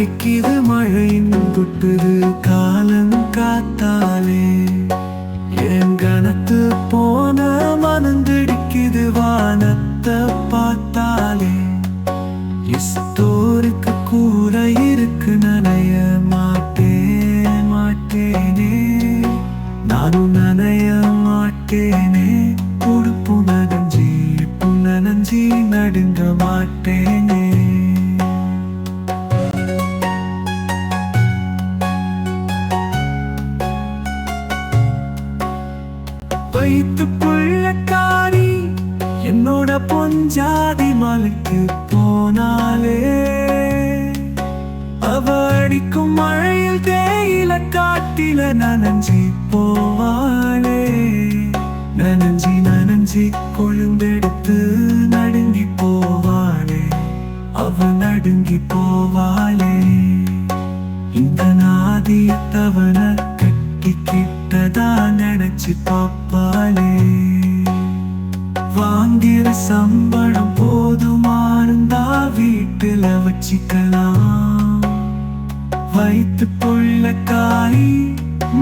அடிக்கிது மழையின் துட்டுது காலம் காத்தாலே. என் கனத்து போன மனந்திடிக்குது வானத்தை பார்த்தாலே. இஸ்தோருக்கு கூட இருக்கு நனைய மாட்டேன் மாட்டேனே. நானும் நனைய மாட்டேனே. வைத்து புள்ளக்காரி என்னோட பொஞ்சாதி மலைக்கு போனாலே. அவ அடிக்கும் மழையில் தேயில காட்டில நனஞ்சி போவாளே. நனஞ்சி நனஞ்சி கொழுந்தெடுத்து நடுங்கி போவாளே. அவ நடுங்கி போவாளே. இந்த நாதிய தவற கட்டி கிட்டதா நினைச்ச நினைச்சு பாப்பாளே வாங்கிற சம்பளம் போதுமா இருந்தா வீட்டுல வச்சுக்கலாம். வைத்து பொள்ள காரி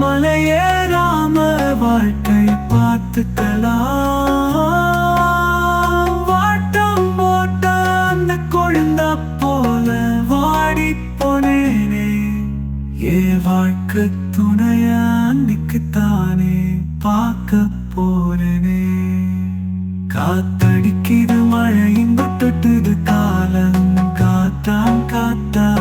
மலையேறாம வாழ்க்கை பார்த்துக்கலாம். வாட்டம் போட்ட அந்த கொழுந்த போல வாடி போனேனே. ஏ வாழ்க்கை துணையா நிக்குத்தானே. பார்க்க போறேனே காத்தடிக்கிது மழை இன்ப தொட்டுது காலம். காத்தான் காத்தான்.